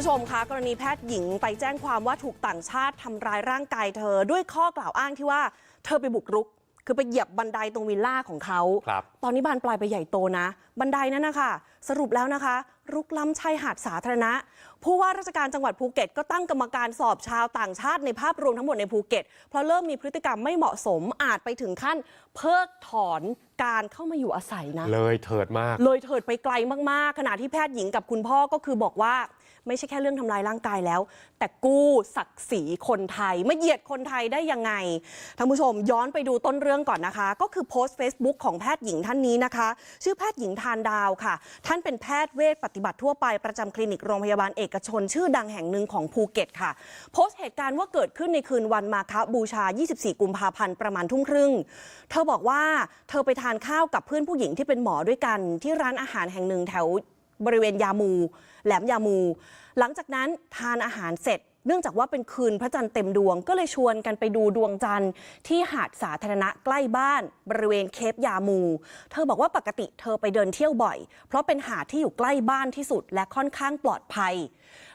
ผู้ชมคะกรณีแพทย์หญิงไปแจ้งความว่าถูกต่างชาติทำร้ายร่างกายเธอ ด้วยข้อกล่าวอ้างที่ว่าเธอไปบุกรุก คือไปเหยียบบันไดตรงวิลล่าของเขาครับตอนนี้บานปลายไปใหญ่โตนะ บันไดนั้นนะคะสรุปแล้วนะคะ รุกล้ำชายหาดสาธารณะ ผู้ว่าราชการจังหวัดภูเก็ต ก็ตั้งกรรมการสอบชาวต่างชาติในภาพรวมทั้งหมดในภูเก็ต เพราะเริ่มมีพฤติกรรมไม่เหมาะสมอาจไปถึงขั้นเพิกถอนการเข้ามาอยู่อาศัยนะ เลยเถิดมาก เลยเถิดไปไกลมากๆขณะที่แพทย์หญิงกับคุณพ่อก็คือบอกว่า ไม่ใช่แค่เรื่องทำลายร่างกายแล้ว แต่กู้ศักดิ์ศรีคนไทยไม่เหยียดคนไทยได้ยังไงท่านผู้ชมย้อนไปดูต้นเรื่องก่อนนะคะ ก็คือโพสต์ Facebook ของแพทย์หญิงท่านนี้นะคะ ชื่อแพทย์หญิงทานดาวค่ะ ท่านเป็นแพทย์เวชปฏิบัติทั่วไปประจำคลินิกโรงพยาบาลเอกชน ชื่อดังแห่งหนึ่งของภูเก็ตค่ะ โพสต์เหตุการณ์ว่าเกิดขึ้นในคืนวันมาฆบูชา 24 กุมภาพันธ์ประมาณทุ่มครึ่ง เธอบอกว่าเธอไปทานข้าวกับเพื่อนผู้หญิงที่เป็นหมอด้วยกันที่ร้านอาหารแห่งหนึ่งแถว บริเวณยามู แหลมยามู หลังจากนั้นทานอาหารเสร็จ เนื่องจากว่าเป็นคืนพระจันทร์เต็มดวงก็เลยชวนกันไปดูดวงจันทร์ที่หาดสาธารณะใกล้บ้าน บริเวณเคปยามู เธอบอกว่าปกติเธอไปเดินเที่ยวบ่อย เพราะเป็นหาดที่อยู่ใกล้บ้านที่สุดและค่อนข้างปลอดภัย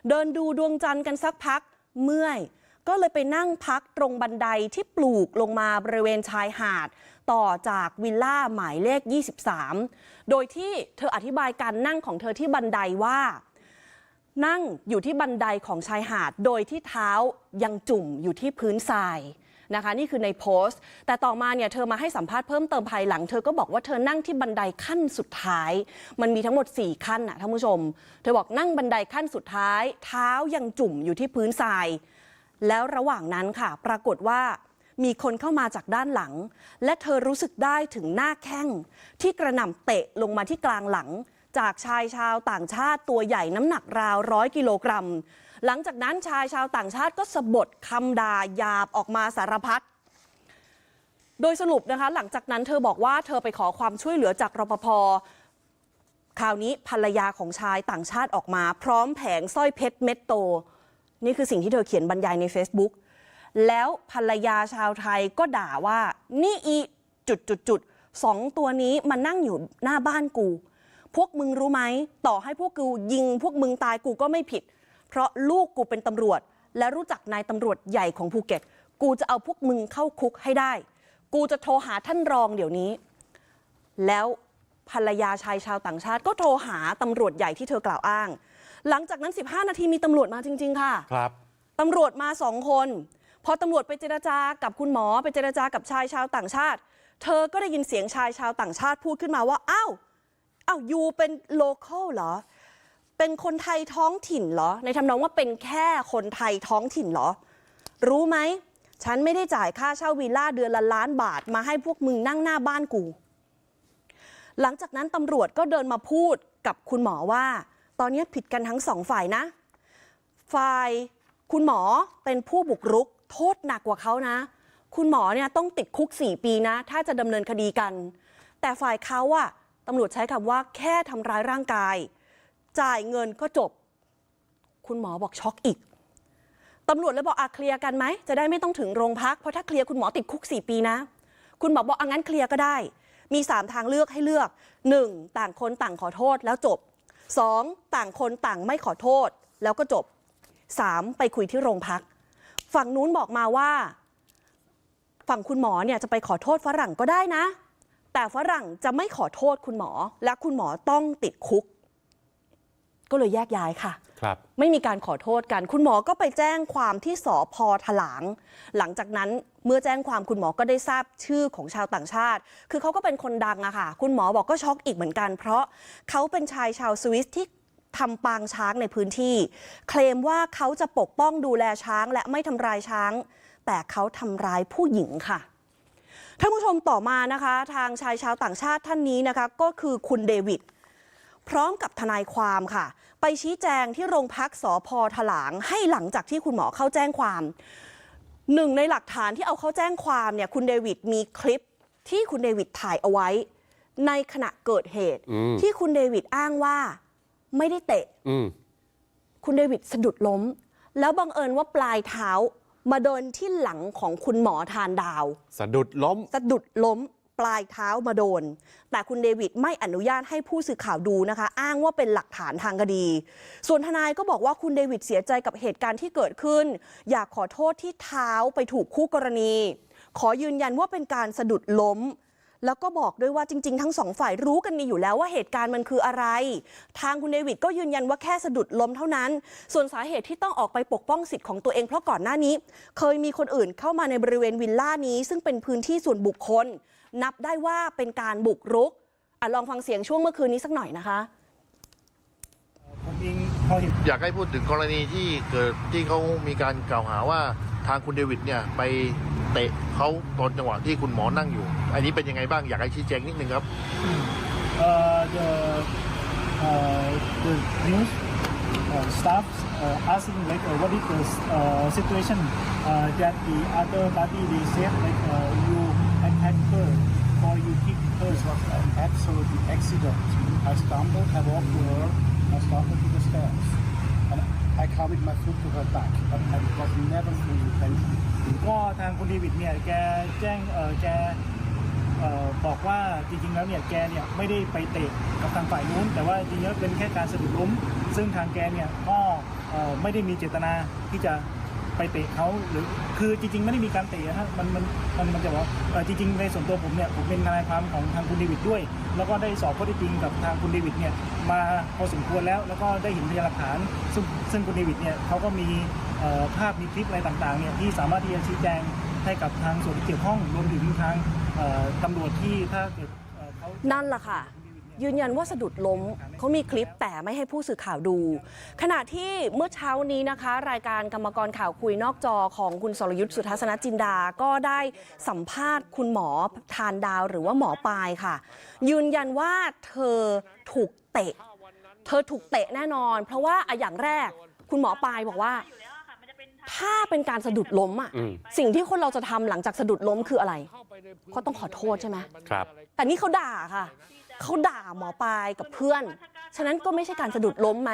เดินดูดวงจันทร์กันสักพักเมื่อย ก็เลยไปนั่งพักตรงบันไดที่ปลูกลงมาบริเวณชายหาด ต่อจากวิลล่าหมายเลข 23 โดยที่เธออธิบายการนั่งของเธอที่บันไดว่า นั่งอยู่ที่บันไดของชายหาด โดยที่เท้ายังจุ่มอยู่ที่พื้นทรายนะคะนี่คือในโพสต์ แต่ต่อมาเนี่ยเธอมาให้สัมภาษณ์เพิ่มเติมภายหลัง เธอก็บอกว่าเธอนั่งที่บันไดขั้นสุดท้าย มันมีทั้งหมด 4 ขั้นนะท่านผู้ชม เธอบอกนั่งบันไดขั้นสุดท้าย เท้ายังจุ่มอยู่ที่พื้นทราย แล้วระหว่างนั้นค่ะ ปรากฏว่ามีคนเข้ามาจากด้านหลัง และเธอรู้สึกได้ถึงหน้าแข้ง ที่กระหน่ำเตะลงมาที่กลางหลัง จากชายชาวต่างชาติตัวใหญ่น้ำหนักราวร้อยกิโลกรัม หลังจากนั้นชายชาวต่างชาติก็สะบดคำด่าหยาบออกมาสารพัดโดยสรุปนะคะ หลังจากนั้นเธอบอกว่าเธอไปขอความช่วยเหลือจากรปภคราวนี้ภรรยาของชายต่างชาติออกมา พร้อมแผงสร้อยเพชรเม็ดโต นี่คือสิ่งที่เธอเขียนบรรยายใน Facebook แล้วภรรยาชาวไทยก็ด่าว่า นี่อีจุดจุดจุดสองตัวนี้มานั่งอยู่หน้าบ้านกู พวกมึงรู้ไหม ต่อให้พวกกูยิงพวกมึงตายกูก็ไม่ผิด เพราะลูกกูเป็นตำรวจ และรู้จักนายตำรวจใหญ่ของภูเก็ต กูจะเอาพวกมึงเข้าคุกให้ได้ กูจะโทรหาท่านรองเดี๋ยวนี้ แล้วภรรยาชายชาวต่างชาติก็โทรหาตำรวจใหญ่ที่เธอกล่าวอ้าง หลังจากนั้น 15 นาทีมีตำรวจมาจริง ๆ ค่ะครับตำรวจมาสองคน พอตำรวจไปเจรจากับคุณหมอไปเจรจากับชายชาวต่างชาติ เธอก็ได้ยินเสียงชายชาวต่างชาติพูดขึ้นมาว่าอ้าวอ้าวยูเป็นโลเคอลเหรอเป็นคนไทยท้องถิ่นเหรอ ในทำนองว่าเป็นแค่คนไทยท้องถิ่นเหรอ รู้ไหม ฉันไม่ได้จ่ายค่าเช่าวิลล่าเดือนละล้านบาทมาให้พวกมึงนั่งหน้าบ้านกู หลังจากนั้นตำรวจก็เดินมาพูดกับคุณหมอว่า ตอนนี้ผิดกันทั้งสองฝ่ายนะ ฝ่ายคุณหมอเป็นผู้บุกรุก โทษหนักกว่าเขานะ คุณหมอเนี่ยต้องติดคุก 4 ปีนะ ถ้าจะดำเนินคดีกัน แต่ฝ่ายเขาอะตำรวจใช้คำว่าแค่ทำร้ายร่างกาย จ่ายเงินก็จบ คุณหมอบอกช็อกอีกตำรวจเลยบอกอะเคลียร์กันไหมจะได้ไม่ต้องถึงโรงพักเพราะถ้าเคลียร์คุณหมอติดคุก 4 ปีนะ คุณหมอบอกอะงั้นเคลียร์ก็ได้ มี 3 ทางเลือกให้เลือก 1. ต่างคนต่างขอโทษแล้วจบ 2. ต่างคนต่างไม่ขอโทษ แล้วก็จบ 3. ไปคุยที่โรงพัก ฝั่งนู้นบอกมาว่า ฝั่งคุณหมอเนี่ยจะไปขอโทษฝรั่งก็ได้นะ แต่ฝรั่งจะไม่ขอโทษคุณหมอ และคุณหมอต้องติดคุก ก็เลยแยกย้ายค่ะ ครับไม่มีการขอโทษกัน คุณหมอก็ไปแจ้งความที่สอพอถลาง หลังจากนั้นเมื่อแจ้งความคุณหมอก็ได้ทราบชื่อของชาวต่างชาติ คือเขาก็เป็นคนดังอะค่ะ คุณหมอบอกก็ช็อกอีกเหมือนกัน เพราะเขาเป็นชายชาวสวิสที่ทำปางช้างในพื้นที่ เคลมว่าเขาจะปกป้องดูแลช้างและไม่ทำร้ายช้าง แต่เขาทำร้ายผู้หญิงค่ะท่านผู้ชมต่อมานะคะ ทางชายชาวต่างชาติท่านนี้นะคะ ก็คือคุณเดวิด พร้อมกับทนายความค่ะ ไปชี้แจงที่โรงพักสอพอถลางให้หลังจากที่คุณหมอเข้าแจ้งความหนึ่งในหลักฐานที่เอาเข้าแจ้งความเนี่ยคุณเดวิดมีคลิปที่คุณเดวิดถ่ายเอาไว้ ในขณะเกิดเหตุอืมที่คุณเดวิดอ้างว่าไม่ได้เตะอืมคุณเดวิดสะดุดล้ม แล้วบังเอิญว่าปลายเท้ามาโดนที่หลังของคุณหมอทานดาว สะดุดล้ม สะดุดล้ม ปลายเท้ามาโดน แต่คุณเดวิดไม่อนุญาตให้ผู้สื่อข่าวดูนะคะ อ้างว่าเป็นหลักฐานทางคดี ส่วนทนายก็บอกว่าคุณเดวิดเสียใจกับเหตุการณ์ที่เกิดขึ้น อยากขอโทษที่เท้าไปถูกคู่กรณี ขอยืนยันว่าเป็นการสะดุดล้ม แล้วก็บอกด้วยว่าจริง ๆ ทั้งสองฝ่ายรู้กันดีอยู่แล้วว่าเหตุการณ์มันคืออะไร ทางคุณเดวิดก็ยืนยันว่าแค่สะดุดล้มเท่านั้น ส่วนสาเหตุที่ต้องออกไปปกป้องสิทธิ์ของตัวเองเพราะก่อนหน้านี้ เคยมีคนอื่นเข้ามาในบริเวณวิลล่านี้ ซึ่งเป็นพื้นที่ส่วนบุคคล นับได้ว่าเป็นการบุกรุกอะลองฟังเสียงช่วงเมื่อคืนนี้สักหน่อยนะคะผมเองพอเห็นอยากให้พูดถึงกรณีที่เกิดที่เขามีการกล่าวหาว่า ทางคุณเดวิดเนี่ยไปเตะเขาตอนจังหวะที่คุณหมอนั่งอยู่ อันนี้เป็นยังไงบ้างอยากให้ชี้แจงนิดนึงครับเอ่อ the uh, the news uh, staff uh, asking like uh, what is the uh, situation uh, that the other party they said like uh, you attack her or you kick her It was an absolute accident. I stumbled, I walked to her, I stumbled to the stairs. I come with my food to her back, but I was never full intention ก็ทางคุณเดวิดเนี่ยแกแจ้งเออแกเอ่อบอกว่าจริงๆแล้วเนี่ยแกเนี่ยไม่ได้ไปเตะกับทางฝ่ายนู้น แต่ว่าจริงๆแล้วเป็นแค่การสะดุดล้ม ซึ่งทางแกเนี่ยก็เอ่อไม่ได้มีเจตนาที่จะ ไปเตะเขาหรือคือจริง ๆ ไม่ได้มีการเตะนะฮะมันมันมันมันจะบอกว่าเอ่อจริง ๆ ในส่วนตัวผมเนี่ยผมเป็นทนายความของทางคุณเดวิดด้วย แล้วก็ได้สอบข้อเท็จจริงกับทางคุณเดวิดเนี่ยมาพอสมควรแล้ว แล้วก็ได้เห็นพยานหลักฐาน ซึ่งซึ่งคุณเดวิดเนี่ยเขาก็มีเอ่อภาพมีคลิปอะไรต่างๆเนี่ยที่สามารถที่จะชี้แจงให้กับทางส่วนที่เกี่ยวข้องรวมถึงทางเอ่อตำรวจที่ถ้าเกิดเอ่อเขา นั่นแหละค่ะ ยืนยันว่าสะดุดล้มเขามีคลิปแต่ไม่ให้ผู้สื่อข่าวดู ขณะที่เมื่อเช้านี้นะคะ รายการกรรมกรข่าวคุยนอกจอของคุณสรยุทธ์สุทัศนจินดา ก็ได้สัมภาษณ์คุณหมอทานดาวหรือว่าหมอปลายค่ะ ยืนยันว่าเธอถูกเตะ เธอถูกเตะแน่นอน เพราะว่าอะอย่างแรกคุณหมอปลายบอกว่า ถ้าเป็นการสะดุดล้มอะสิ่งที่คนเราจะทำหลังจากสะดุดล้มคืออะไรก็ต้องขอโทษใช่ไหมครับ แต่นี่เขาด่าค่ะ เขาด่าหมอปลายกับเพื่อน ฉะนั้นก็ไม่ใช่การสะดุดล้มไหม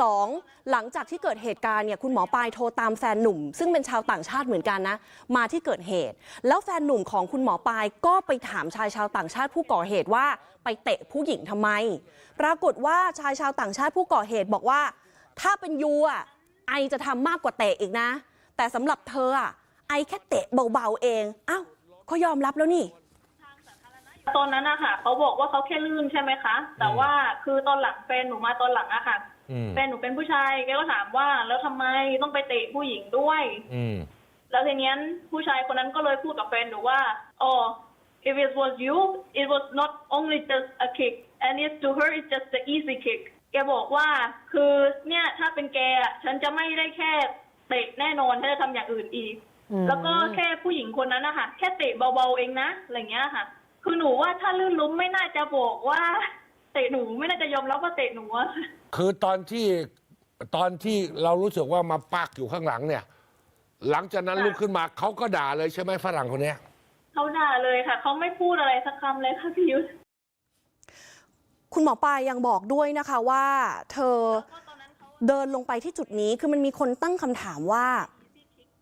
สองหลังจากที่เกิดเหตุการณ์เนี่ยคุณหมอปลายโทรตามแฟนหนุ่ม ซึ่งเป็นชาวต่างชาติเหมือนกันนะ มาที่เกิดเหตุ แล้วแฟนหนุ่มของคุณหมอปลายก็ไปถามชายชาวต่างชาติผู้ก่อเหตุว่าไปเตะผู้หญิงทำไม ปรากฏว่าชายชาวต่างชาติผู้ก่อเหตุบอกว่า ถ้าเป็นยูอะไอจะทำมากกว่าเตะอีกนะ แต่สำหรับเธออะไอแค่เตะเบาๆเองอ้าวเขายอมรับแล้วนี่ ตอนนั้นอะค่ะเขาบอกว่าเขาแค่ลื่นใช่ไหมคะ แต่ว่าคือตอนหลังแฟนหนูมาตอนหลังอะค่ะอืมแฟนหนูเป็นผู้ชายแกก็ถามว่าแล้วทำไมต้องไปเตะผู้หญิงด้วย อืมแล้วทีเนี้ยผู้ชายคนนั้นก็เลยพูดกับแฟนหนูว่าอ๋อ if it was you it was not only just a kick and it to her it's just the easy kick แกบอกว่าคือเนี่ยถ้าเป็นแกอะฉันจะไม่ได้แค่เตะแน่นอนฉันจะทำอย่างอื่นอีกอืมแล้วก็แค่ผู้หญิงคนนั้นนะคะแค่เตะเบาๆเองนะอะไรเงี้ยค่ะ คือหนูว่าถ้าลื่นล้มไม่น่าจะบอกว่าเตะหนูไม่น่าจะยอมรับว่าเตะหนูอะคือตอนที่ตอนที่เรารู้สึกว่ามาปักอยู่ข้างหลังเนี่ย หลังจากนั้นลุกขึ้นมาเขาก็ด่าเลยใช่ไหมฝรั่งคนเนี้ยเขาด่าเลยค่ะเขาไม่พูดอะไรสักคำเลยค่ะพี่ยุทธคุณหมอปลายยังบอกด้วยนะคะว่า เธอเดินลงไปที่จุดนี้คือมันมีคนตั้งคำถามว่า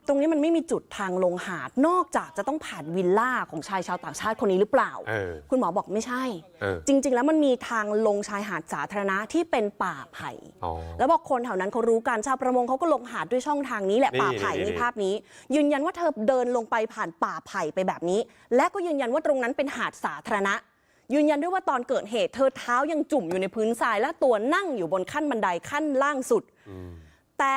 ตรงนี้มันไม่มีจุดทางลงหาด นอกจากจะต้องผ่านวิลล่าของชายชาวต่างชาติคนนี้หรือเปล่า เออคุณหมอบอกไม่ใช่ เออ จริง ๆ แล้วมันมีทางลงชายหาดสาธารณะที่เป็นป่าไผ่ อ๋อ แล้วบอกคนแถวนั้นเขารู้กันชาวประมงเขาก็ลงหาดด้วยช่องทางนี้แหละนี่ป่าไผ่นี่นี่นี่ภาพนี้ ยืนยันว่าเธอเดินลงไปผ่านป่าไผ่ไปแบบนี้ และก็ยืนยันว่าตรงนั้นเป็นหาดสาธารณะ ยืนยันด้วยว่าตอนเกิดเหตุเธอเท้ายังจุ่มอยู่ในพื้นทรายและตัวนั่งอยู่บนขั้นบันไดขั้นล่างสุด แต่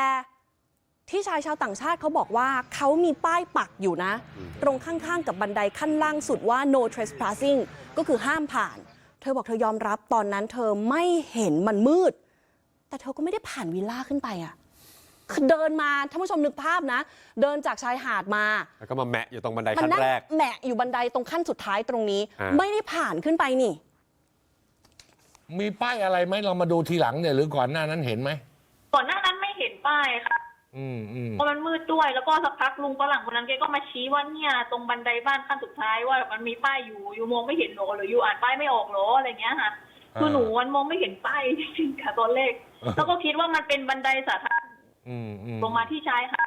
ที่ชายชาวต่างชาติเขาบอกว่าเขามีป้ายปักอยู่นะ ตรงข้างๆ กับบันไดขั้นล่างสุดว่า no trespassing ก็คือห้ามผ่าน เธอบอกเธอยอมรับตอนนั้นเธอไม่เห็นมันมืด แต่เธอก็ไม่ได้ผ่านวิลล่าขึ้นไปอะคือเดินมาท่านผู้ชมนึกภาพนะ เดินจากชายหาดมา แล้วก็มาแมะอยู่ตรงบันไดมัขั้นนั่งแรกแหมะอยู่บันไดตรงขั้นสุดท้ายตรงนี้อ่าไม่ได้ผ่านขึ้นไปนี่ มีป้ายอะไรไหมเรามาดูทีหลังเนี่ยหรือก่อนหน้านั้นเห็นไหมก่อนหน้านั้นไม่เห็นป้ายค่ะ อืมอืมเพราะมันมืดด้วยแล้วก็สักพักลุงฝรั่งคนนั้นแกก็มาชี้ว่าเนี่ยตรงบันไดบ้านขั้นสุดท้ายว่ามันมีป้ายอยู่อยู่มองไม่เห็นหรอหรืออยู่อ่านป้ายไม่ออกหรออะไรเงี้ยค่ะคือหนูมันมองไม่เห็นป้ายจริงๆค่ะตอนแรกแล้วก็คิดว่ามันเป็นบันไดสาธารณะอืมอืมลงมาที่ชายค่ะ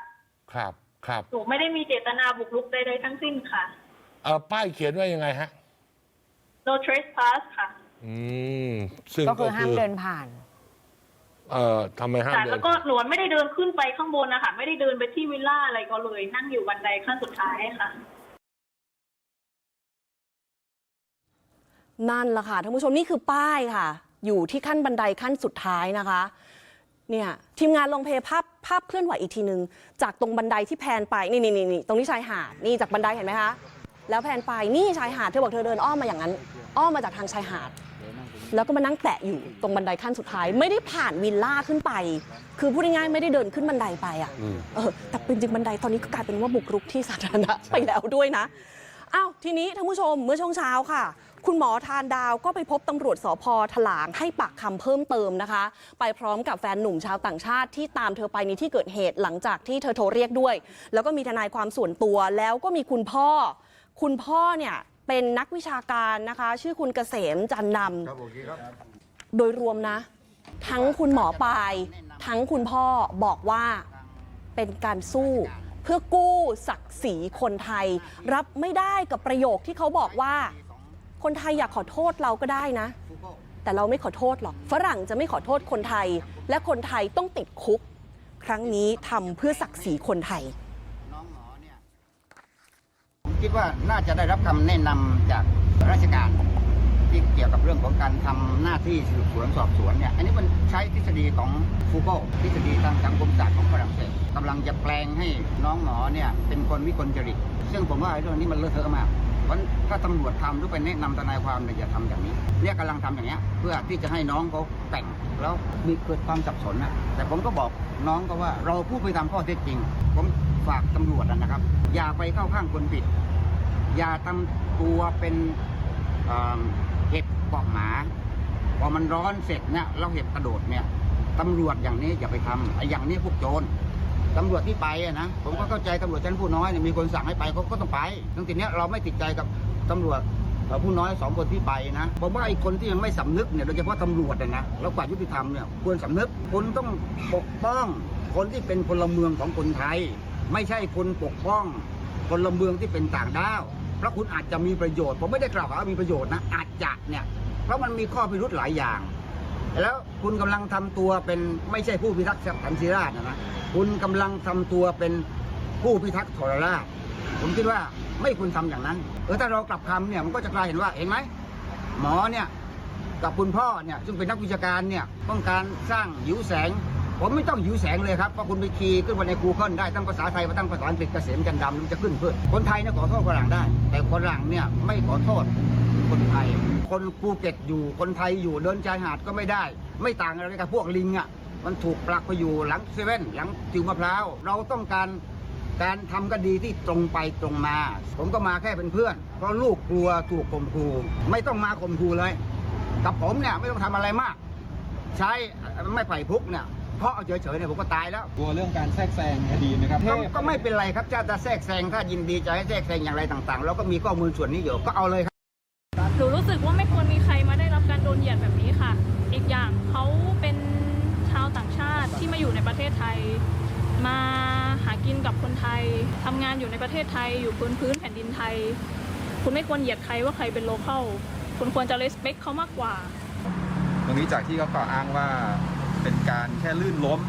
ครับครับหนูไม่ได้มีเจตนาบุกรุกใดๆทั้งสิ้นค่ะ เออป้ายเขียนว่ายังไงฮะ no trespass ค่ะ อืมซึ่งก็คือห้ามเดินผ่าน เอ่อทำไมห้ามแต่เดิแล้นวก็หนูไม่ได้เดินขึ้นไปข้างบนนะคะไม่ได้เดินไปที่วิลล่าอะไรก็เลย นั่งอยู่บันไดขั้นสุดท้ายค่ะ นั่นแหละค่ะท่านผู้ชมนี่คือป้ายค่ะ อยู่ที่ขั้นบันไดขั้นสุดท้ายนะคะ เนี่ยทีมงานลองเพลย์ภาพภาพเคลื่อนไหวอีกทีนึงจากตรงบันไดที่แพนไปนี่นี่นี่นี่ตรงนี้ชายหาดนี่จากบันไดเห็นไหมคะแล้วแพนไปนี่ชายหาดเธอบอกเธอเดินอ้อมมาอย่างนั้น อ้อมมาจากทางชายหาด แล้วก็มานั่งแปะอยู่ตรงบันไดขั้นสุดท้าย ไม่ได้ผ่านวิลล่าขึ้นไป คือพูดง่ายๆไม่ได้เดินขึ้นบันไดไปอะอืมเออแต่จริงๆบันไดตอนนี้ก็กลายเป็นว่าบุกรุกที่สาธารณะไปแล้วด้วยนะอ้าวทีนี้ท่านผู้ชมเมื่อช่วงเช้าค่ะ คุณหมอทานดาวก็ไปพบตำรวจสพถลางให้ปากคำเพิ่มเติมนะคะ ไปพร้อมกับแฟนหนุ่มชาวต่างชาติที่ตามเธอไปในที่เกิดเหตุหลังจากที่เธอโทรเรียกด้วย แล้วก็มีทนายความส่วนตัวแล้วก็มีคุณพ่อ คุณพ่อเนี่ย เป็นนักวิชาการนะคะ ชื่อคุณเกษมจันนำโดยรวมนะ ทั้งคุณหมอปลาย ทั้งคุณพ่อบอกว่าเป็นการสู้ เพื่อกู้ศักดิ์ศรีคนไทย รับไม่ได้กับประโยคที่เขาบอกว่า คนไทยอยากขอโทษเราก็ได้นะ แต่เราไม่ขอโทษหรอกฝรั่งจะไม่ขอโทษคนไทย และคนไทยต้องติดคุก ครั้งนี้ทำเพื่อศักดิ์ศรีคนไทย น้องหมอเนี่ยผม คิดว่าน่าจะได้รับคำแนะนำจากราชการที่เกี่ยวกับเรื่องของการทำหน้าที่สืบสวนสอบสวนเนี่ยอันนี้มันใช้ทฤษฎีของฟูโกทฤษฎีทางสังคมศาสตร์ของฝรั่งเศสกำลังจะแปลงให้น้องหมอเนี่ยเป็นคนวิกลจริต ซึ่งผมว่าไอ้เรื่องนี้มันเลอะเทอะมากเพราะถ้าตำรวจทำหรือไปแนะนำทนายความเนี่ยอย่าทำอย่างนี้เนี่ยกำลังทำอย่างเงี้ยเพื่อที่จะให้น้องเขาแต่งแล้วมีเกิดความสับสนนะแต่ผมก็บอกน้องก็ว่าเราพูดไปตามข้อเท็จจริง ผมฝากตำรวจนะครับ อย่าไปเข้าข้างคนผิด อย่าทำตัวเป็นเเห็บเกาะหมา พอมันร้อนเสร็จเนี่ยเราเห็บกระโดดเนี่ยตำรวจอย่างนี้อย่าไปทำไอ้อย่างนี้พวกโจรตำรวจที่ไปอะนะผมก็เข้าใจตำรวจชั้นผู้น้อยเนี่ยมีคนสั่งให้ไปเขาก็ต้องไปทั้งทีเนี้ยเราไม่ติดใจกับตำรวจผู้น้อยสองคนที่ไปนะผมว่าไอ้คนที่ยังไม่สำนึกเนี่ยโดยเฉพาะตำรวจอะนะแล้วกว่ายุติธรรมเนี่ยควรสำนึกคุณต้องปกป้องคนที่เป็นพลเมืองของคนไทย ไม่ใช่คุณปกป้อง พลเมืองที่เป็นต่างด้าวเพราะคุณอาจจะมีประโยชน์ผมไม่ได้กล่าวหาว่ามีประโยชน์นะอาจจะเนี่ยเพราะมันมีข้อพิรุธหลายอย่าง แล้วคุณกำลังทำตัวเป็นไม่ใช่ผู้พิทักษ์สันติราษฎร์นะนะคุณกำลังทำตัวเป็นผู้พิทักษ์ทรราชผมคิดว่าไม่ควรทำอย่างนั้นเออถ้าเรากลับคำเนี่ยมันก็จะกลายเห็นว่าเห็นไหมหมอเนี่ยกับคุณพ่อเนี่ยซึ่งเป็นนักวิชาการเนี่ยต้องการสร้างหิวแสง ผมไม่ต้องหิวแสงเลยครับเพราะคุณไปคีย์ขึ้นมาใน Google ได้ทั้งภาษาไทยมาทั้งภาษาอังกฤษเกษมจันดำมันจะขึ้นเพื่อคนไทยเนี่ยขอโทษฝรั่งได้ แต่ฝรั่งเนี่ยไม่ขอโทษคนไทย คนภูเก็ตอยู่คนไทยอยู่เดินชายหาดก็ไม่ได้ ไม่ต่างอะไรกับพวกลิงอะมันถูกปลักไปอยู่หลังเซเว่นหลังติวมะพร้าวเราต้องการการทำคดีที่ตรงไปตรงมา ผมก็มาแค่เป็นเพื่อน เพราะลูกกลัวถูกข่มขู่ไม่ต้องมาข่มขู่เลย กับผมเนี่ยไม่ต้องทำอะไรมาก ใช้ไม่ไผ่พุกเนี่ย เพราะเอาเฉยๆเนี่ยผมก็ตายแล้วกลัวเรื่องการแทรกแซงคดีไหมครับก็ก็ไม่เป็นไรครับถ้าจะแทรกแซงถ้ายินดีจะให้แทรกแซงอย่างไรต่างๆ แล้วก็มีข้อมูลส่วนนี้อยู่ก็เอาเลยครับหนูรู้สึกว่าไม่ควรมีใครมาได้รับการโดนเหยียดแบบนี้ค่ะ อีกอย่างเขาเป็นชาวต่างชาติที่มาอยู่ในประเทศไทย มาหากินกับคนไทยทำงานอยู่ในประเทศไทยอยู่พื้นพื้นแผ่นดินไทย คุณไม่ควรเหยียดใครว่าใครเป็นโลเคอลคุณควรจะ respect เขามากกว่า ตรงนี้จากที่เขากล่าวอ้างว่า เป็นการแค่ลื่นล้ม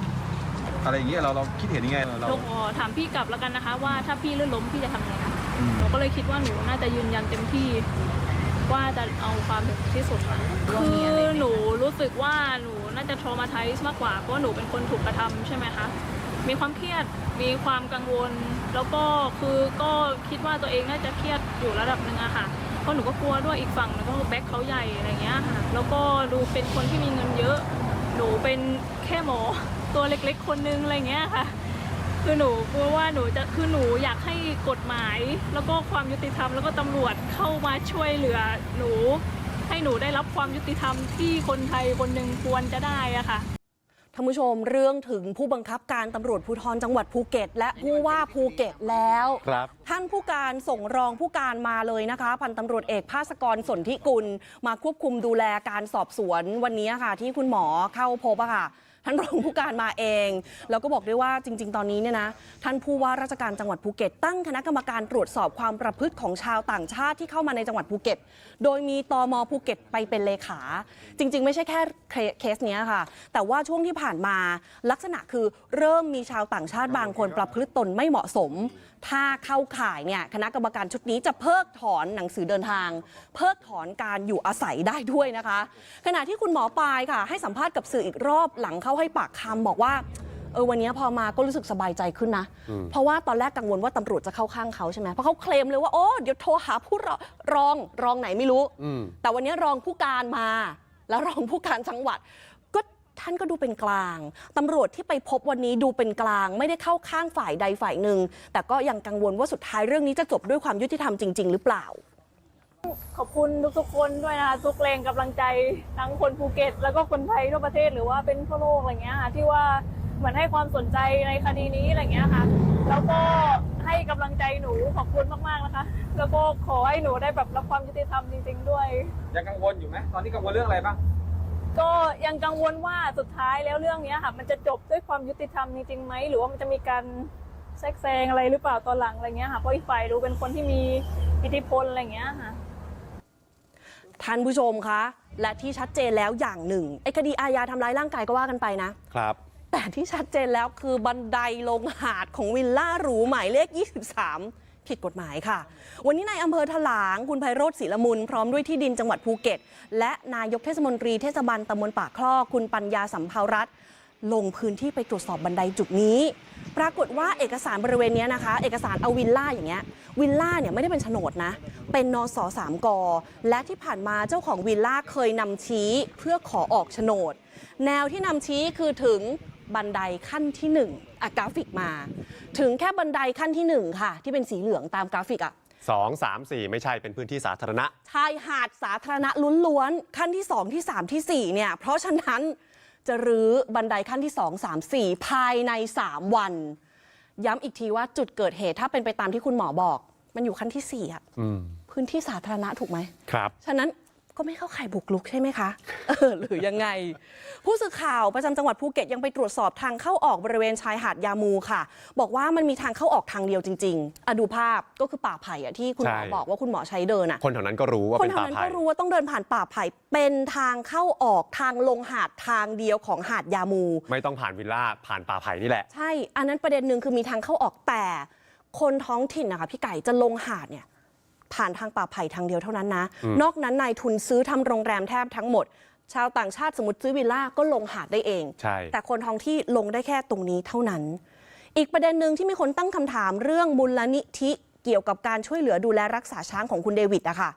อะไรอย่างเงี้ยเราเราคิดเห็นยังไงเราหนูขอถามพี่กลับแล้วกันนะคะ ว่าถ้าพี่ลื่นล้มพี่จะทำยังไงคะอืม หนูก็เลยคิดว่าหนูน่าจะยืนยันเต็มที่ ว่าจะเอาความถึงที่สุดค่ะคือหนูรู้สึกว่าหนูน่าจะ traumatize มากกว่า เพราะว่าหนูเป็นคนถูกกระทำใช่ไหมคะ มีความเครียด มีความกังวล แล้วก็คือก็คิดว่าตัวเองน่าจะเครียดอยู่ระดับหนึ่งอะค่ะ เพราะหนูก็กลัวด้วยอีกฝั่งหนึงก็คือแบ็คเขาใหญ่อะไรเงี้ยค่ะ แล้วก็ดูเป็นคนที่มีเงินเยอะ หนูเป็นแค่หมอตัวเล็กๆ คนนึงอะไรเงี้ยค่ะ คือหนูกลัวว่าหนูจะคือหนูอยากให้กฎหมาย แล้วก็ความยุติธรรมแล้วก็ตำรวจเข้ามาช่วยเหลือหนู ให้หนูได้รับความยุติธรรมที่คนไทยคนหนึ่งควรจะได้อะค่ะ ท่านผู้ชมเรื่องถึงผู้บังคับการตำรวจภูธรจังหวัดภูเก็ต และผู้ว่าภูเก็ตแล้วครับท่านผู้การส่งรองผู้การมาเลยนะคะ พันตำรวจเอกภาสกรสนธิกุล มาควบคุมดูแลการสอบสวนวันนี้ค่ะ ที่คุณหมอเข้าพบอะค่ะ ท่านรองผู้การมาเอง แล้วก็บอกด้วยว่าจริง ๆ ตอนนี้เนี่ยนะท่านผู้ว่าราชการจังหวัดภูเก็ตตั้งคณะกรรมการตรวจสอบความประพฤติของชาวต่างชาติที่เข้ามาในจังหวัดภูเก็ต โดยมีตมภูเก็ตไปเป็นเลขา จริง ๆ ไม่ใช่แค่เคสเนี้ยค่ะ แต่ว่าช่วงที่ผ่านมาลักษณะคือเริ่มมีชาวต่างชาติบางคนประพฤติตนไม่เหมาะสม ถ้าเข้าข่ายเนี่ยคณะกรรมการชุดนี้จะเพิกถอนหนังสือเดินทาง เพิกถอนการอยู่อาศัยได้ด้วยนะคะ ขณะที่คุณหมอปลายค่ะ ให้สัมภาษณ์กับสื่ออีกรอบหลังเข้าให้ปากคำบอกว่าเออวันนี้พอมาก็รู้สึกสบายใจขึ้นนะ เพราะว่าตอนแรกกังวลว่าตำรวจจะเข้าข้างเขาใช่ไหมเพราะเขาเคลมเลยว่าโอ้เดี๋ยวโทรหาผู้รรองรองไหนไม่รู้ แต่วันนี้รองผู้การมา แล้วรองผู้การจังหวัดก็ ท่านก็ดูเป็นกลางตำรวจที่ไปพบวันนี้ดูเป็นกลาง ไม่ได้เข้าข้างฝ่ายใดฝ่ายหนึ่ง แต่ก็ยังกังวลว่าสุดท้ายเรื่องนี้จะจบด้วยความยุติธรรมจริง ๆ หรือเปล่า ขอบคุณทุกๆคนด้วยนะคะทุกแรงกำลังใจทั้งคนภูเก็ต แล้วก็คนไทยทั่วประเทศหรือว่าเป็นทั่วโลกอะไรเงี้ยค่ะที่ว่าเหมือนให้ความสนใจในคดีนี้อะไรเงี้ยค่ะ แล้วก็ให้กำลังใจหนูขอบคุณมากๆนะคะ แล้วก็ขอให้หนูได้แบบรับความยุติธรรมจริง ๆ ด้วย ยังกังวลอยู่ไหมตอนนี้กังวลเรื่องอะไรบ้าง ก็ยังกังวลว่าสุดท้ายแล้วเรื่องเนี้ยค่ะ มันจะจบด้วยความยุติธรรมจริงๆไหมหรือว่ามันจะมีการแทรกแซงอะไรหรือเปล่าตอนหลังอะไรเงี้ยค่ะเพราะอีกฝ่ายดูเป็นคนที่มีอิทธิพลอะไรเงี้ยค่ะท่านผู้ชมคะ และที่ชัดเจนแล้วอย่างหนึ่งไอ้คดีอาญาทำร้ายร่างกายก็ว่ากันไปนะครับ แต่ที่ชัดเจนแล้วคือบันไดลงหาดของวิลล่าหรูหมายเลข 23 ผิดกฎหมายค่ะ วันนี้นายอำเภอถลางคุณไพโรธศิลมุน พร้อมด้วยที่ดินจังหวัดภูเก็ต และนายกเทศมนตรีเทศบาลตำบลปากคลอกคุณปัญญาสัมภารัตลงพื้นที่ไปตรวจสอบบันไดจุดนี้ ปรากฏว่าเอกสารบริเวณนี้นะคะ เอกสารเอาวิลล่าอย่างเงี้ยวิลล่าเนี่ยไม่ได้เป็นโฉนดนะ เป็นนสสามกและที่ผ่านมาเจ้าของวิลล่าเคยนำชี้เพื่อขอออกโฉนด แนวที่นำชี้คือถึง บันไดขั้นที่1นึ่งอะกราฟิกมา ถึงแค่บันไดขั้นที่ 1 ค่ะ ที่เป็นสีเหลืองตามกราฟิกอะ2 3 4ไม่ใช่เป็นพื้นที่สาธารณะชายหาดสาธารณะล้วนๆขั้นที่ 2 ที่ 3ทีสี่ 4 เนี่ย เพราะฉะนั้นจะรื้อบันไดขั้นที่ 2 3 4 ภายใน 3 วัน ย้ำอีกทีว่าจุดเกิดเหตุถ้าเป็นไปตามที่คุณหมอบอก มันอยู่ขั้นที่4อะอืมพื้นที่สาธารณะถูกไหมครับ ฉะนั้น ก็ไม่เข้าข่ายบุกรุกใช่ไหมคะเออหรือยังไง ผู้สื่อข่าวประจำจังหวัดภูเก็ตยังไปตรวจสอบทางเข้าออกบริเวณชายหาดยามูค่ะ บอกว่ามันมีทางเข้าออกทางเดียวจริงๆอะดูภาพก็คือป่าไผ่อะที่คุณหมอใช่บอกว่าคุณหมอใช้เดินอะคนแถวนั้นก็รู้ว่าคนเป็นแถวป่านั้นไผ่ก็รู้ว่าต้องเดินผ่านป่าไผ่เป็นทางเข้าออกทางลงหาดทางเดียวของหาดยามู ไม่ต้องผ่านวิลล่าผ่านป่าไผ่นี่แหละใช่อันนั้นประเด็นหนึ่งคือมีทางเข้าออกแต่ คนท้องถิ่นนะคะพี่ไก่จะลงหาดเนี่ย ผ่านทางป่าไผ่ทางเดียวเท่านั้นนะ นอกนั้นนายทุนซื้อทำโรงแรมแทบทั้งหมด ชาวต่างชาติสมมติซื้อวิลล่าก็ลงหาดได้เอง ใช่ แต่คนท้องที่ลงได้แค่ตรงนี้เท่านั้น อีกประเด็นหนึ่งที่มีคนตั้งคำถามเรื่องมูลนิธิเกี่ยวกับการช่วยเหลือดูแลรักษาช้างของคุณเดวิดอะค่ะ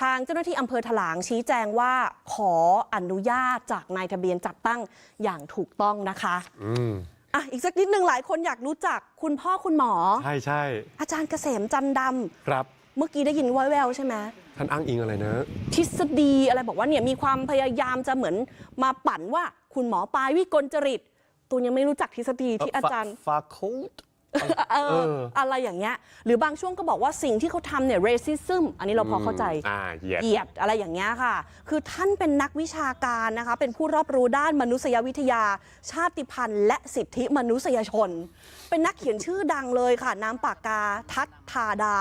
ทางเจ้าหน้าที่อำเภอถลางชี้แจงว่าขออนุญาตจากนายทะเบียนจัดตั้งอย่างถูกต้องนะคะอืมอะอีกสักนิดหนึ่งหลายคนอยากรู้จักคุณพ่อคุณหมอ ใช่ใช่อาจารย์เกษมจันดครับำ เมื่อกี้ได้ยินแววๆใช่ไหมท่านอ้างอิงอะไรนะ ทฤษฎีอะไรบอกว่าเนี่ยมีความพยายามจะเหมือนมาปั่นว่าคุณหมอปลายวิกลจริตตูนยังไม่รู้จักทฤษฎีที่อาจารย์ ฟาโคด เอเออ ออะไรอย่างเงี้ยหรือบางช่วงก็บอกว่าสิ่งที่เขาทำเนี่ย racism อันนี้เราพอเข้าใจ อ่าเหยียด เหยียดอะไรอย่างเงี้ยค่ะ คือท่านเป็นนักวิชาการนะคะ เป็นผู้รอบรู้ด้านมนุษยวิทยา ชาติพันธุ์ และสิทธิมนุษยชน เป็นนักเขียนชื่อดังเลยค่ะน้ำปากกาทัตทาดา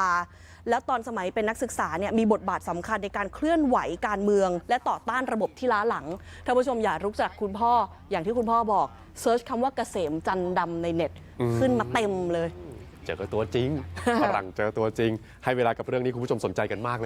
แล้วตอนสมัยเป็นนักศึกษาเนี่ยมีบทบาทสำคัญในการเคลื่อนไหวการเมือง และต่อต้านระบบที่ล้าหลังท่านผู้ชมอยากรู้จักคุณพ่ออย่างที่คุณพ่อบอกเซิร์ชคำว่าเกษมจันดำในเน็ตขึ้นมาเต็มเลย เจอตัวจริงฝรั่งเจอตัวจริง ให้เวลากับเรื่องนี้คุณผู้ชมสนใจกันมากเลย